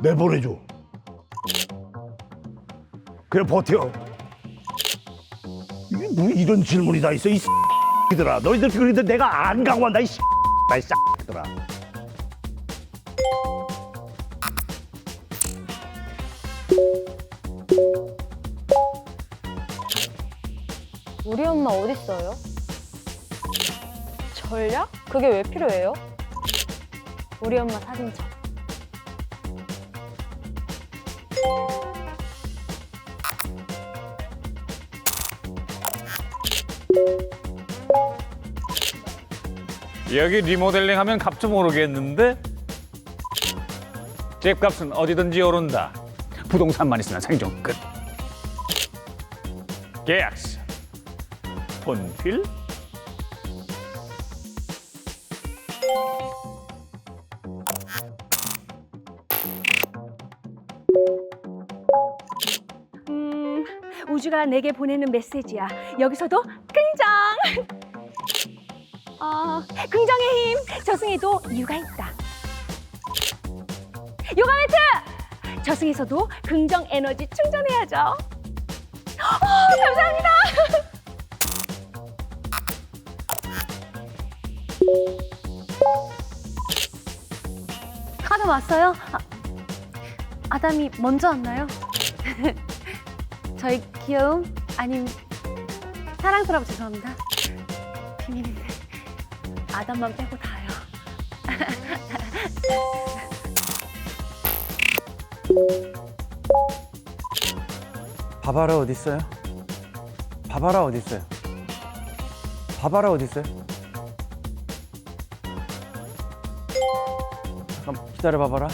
내보내줘. 그래 버텨. 이게 뭐 이런 질문이 다 있어 이 X들아. 너희들 그런데 내가 안 강화한다 이 X들아. 이 X들아. 우리 엄마 어딨어요? 전략? 그게 왜 필요해요? 우리 엄마 사진첩. 여기 리모델링 하면 값좀 오르겠는데? 집값은 어디든지 오른다. 부동산만 있으면 생존 끝. 계약서. 본필? 음, 우주가 내게 보내는 메시지야. 여기서도 긍정. 어, 긍정의 힘. 저승에도 이유가 있다. 요가 매트. 저승에서도 긍정 에너지 충전해야죠. 어, 감사합니다. 아담 왔어요? 아, 아담이 먼저 왔나요? 저희 귀여움 아님 사랑스러워 죄송합니다. 비밀인데 아담만 빼고 다요. 바바라 어디 있어요? 바바라 어디 있어요? 바바라 어디 있어요? 잠깐 기다려 바바라.